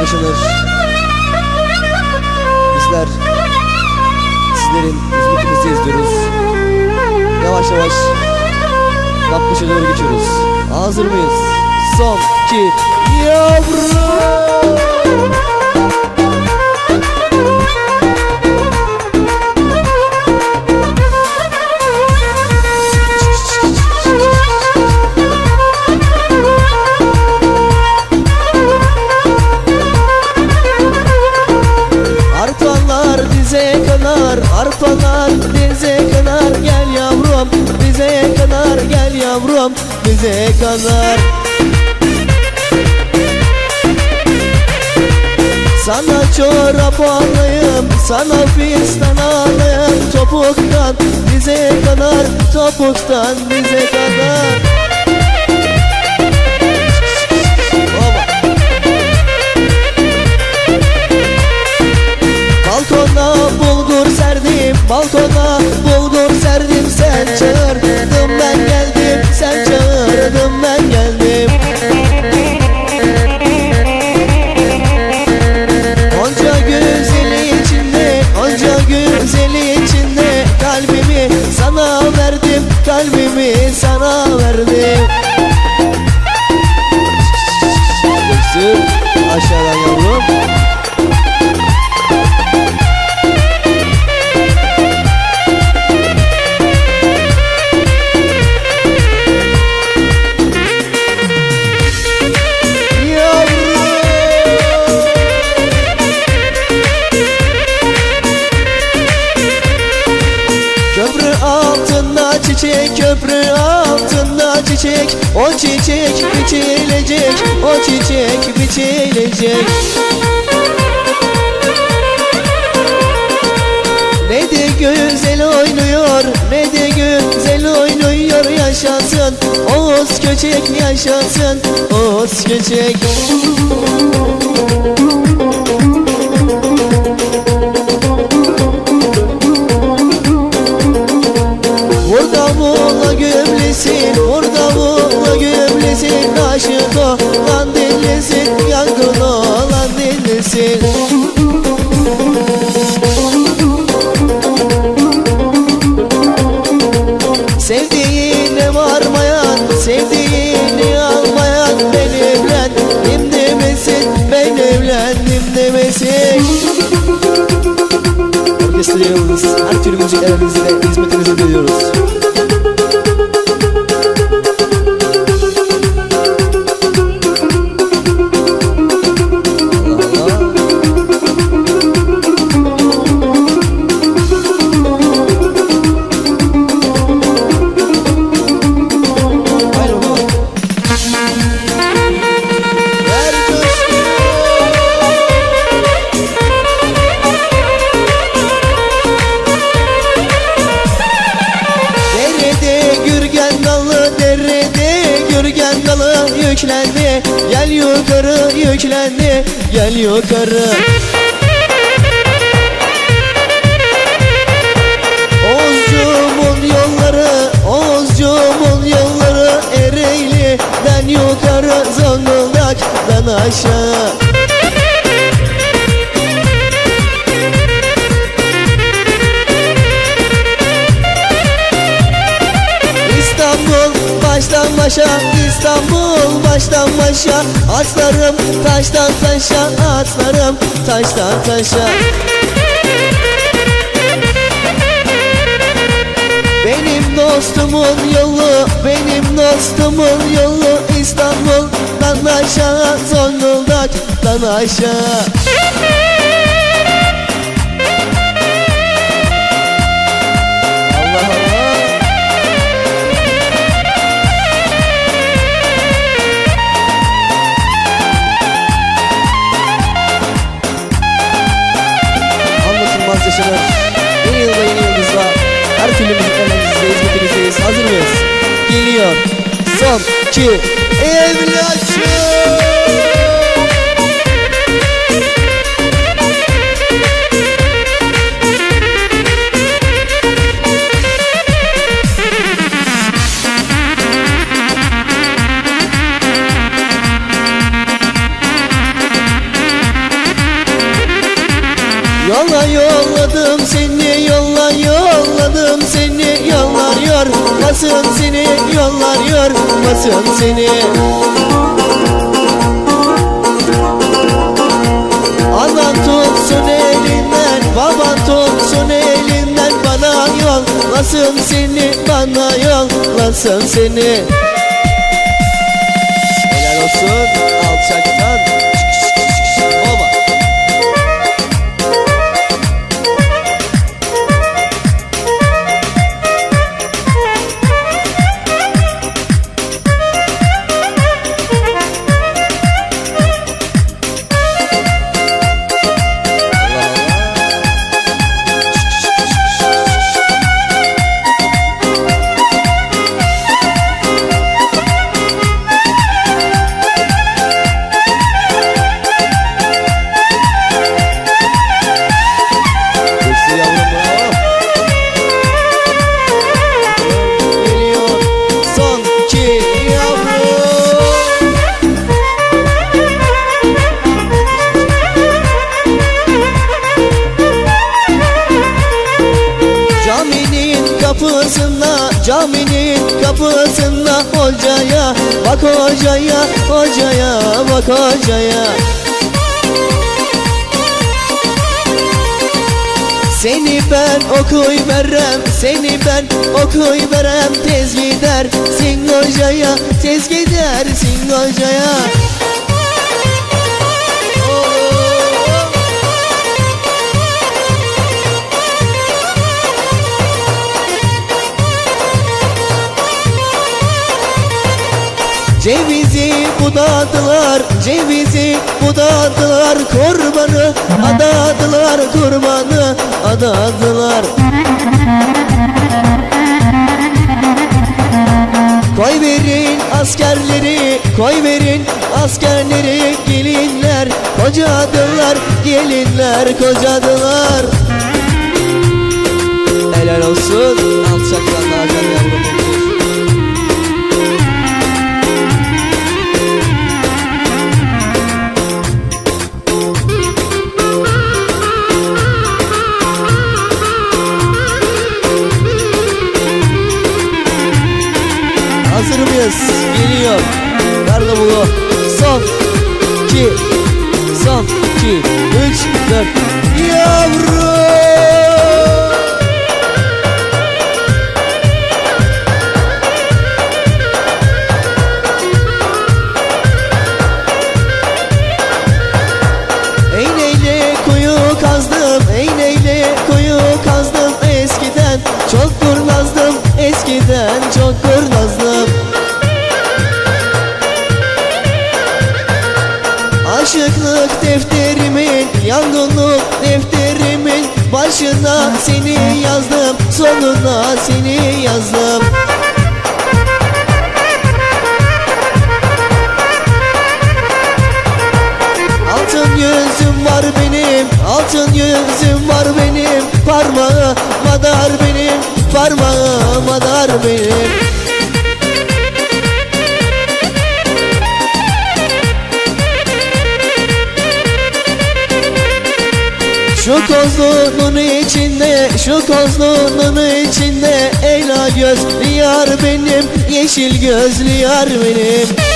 yaşanır. Bizler sizlerin hizmetinizi izliyoruz. Yavaş yavaş Kapmışa doğru geçiyoruz. Hazır mıyız? Son, iki, yavrum! Bize kadar. Sana çorap alayım, sana fistan alayım. Topuktan bize kadar, topuktan bize kadar çiçek, köprü altında çiçek O çiçek biçilecek, o çiçek biçilecek. Ne de güzel oynuyor, ne de güzel oynuyor yaşasın Oğuz köçek yaşasın, Oğuz köçek gümlesin, burada buğla gümlesin Aşık olan dinlesin, yangın olan dinlesin. Sevdiğine varmayan, sevdiğini almayan Ben evlendim demesin, ben evlendim demesin. Orkestra yıldız, her türlü müzik elimizde hizmetinizi duyuyoruz yüklendi. Gel yukarı yüklendi, gel yukarı. Oğuzcuğumun yolları, Oğuzcuğumun yolları Ereğli'den yukarı, Zonguldak'tan aşağı. İstanbul baştan başa İstanbul baştan başa Atlarım taştan taşa Atlarım taştan taşa. Benim dostumun yolu Benim dostumun yolu İstanbul'dan aşağı Zonguldak'tan aşağı Türlü müziklerimizde hizmetinizdeyiz Hazır mıyız? Geliyor. Son iki. Evlatçı yollar Basın seni. Anan tutsun elinden baban tutsun elinden. Bana yollasın seni bana yollasın seni. Helal olsun alçaktan caminin kapısında hocaya Bak hocaya, hocaya, bak hocaya. Seni ben okuy verem, seni ben okuy verem. Tez gider sin hocaya, tez gider sin hocaya Cevizi budadılar, cevizi budadılar Kurbanı adadılar, kurbanı adadılar. Koy verin askerleri, koy verin askerleri Gelinler kocadılar, gelinler kocadılar Helal olsun alçaklar Hakan yavrum Hazır mıyız? Geliyor. Nerede bu? Son. iki, Son. iki, Üç. Dört. Yavrum. Aşıklık defterimin, yangınlık defterimin. Başına seni yazdım, sonuna seni yazdım. Altın yüzüm var benim, altın yüzüm var benim. Parmağı madar benim, parmağı madar benim Şu kozluğunun içinde, şu kozluğunun içinde Ela gözlü yar benim, yeşil gözlü yar benim